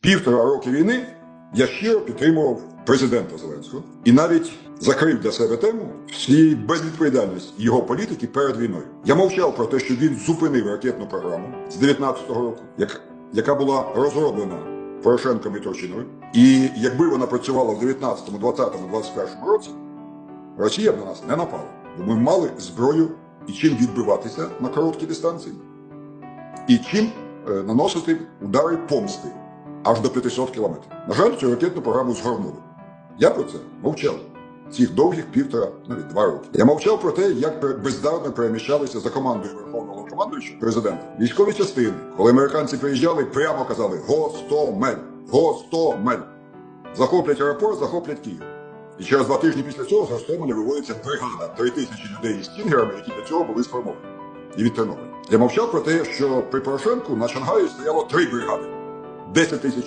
Півтора роки війни я щиро підтримував президента Зеленського і навіть закрив для себе тему всієї безвідповідальності його політики перед війною. Я мовчав про те, що він зупинив ракетну програму з 19-го року, як, яка була розроблена Порошенком і Турчиною. І якби вона працювала в 19-му, 20-му, 21-му році, Росія б на нас не напала. Бо ми мали зброю і чим відбиватися на короткій дистанції, і чим е, наносити удари помсти аж до 500 кілометрів. На жаль, цю ракетну програму згорнули. Я про це мовчав. Цих довгих півтора, навіть два роки. Я мовчав про те, як бездарно переміщалися за командою Верховного командуючого президента військові частини. Коли американці приїжджали, прямо казали Гостомель, Гостомель. Захоплять аеропорт, захоплять Київ. І через два тижні після цього з Гостомеля виводиться бригада три тисячі людей із стінгерами, які для цього були сформовані. І від Тернополя. Я мовчав про те, що при Порошенку на Шангаї стояло три бригади. 10 тисяч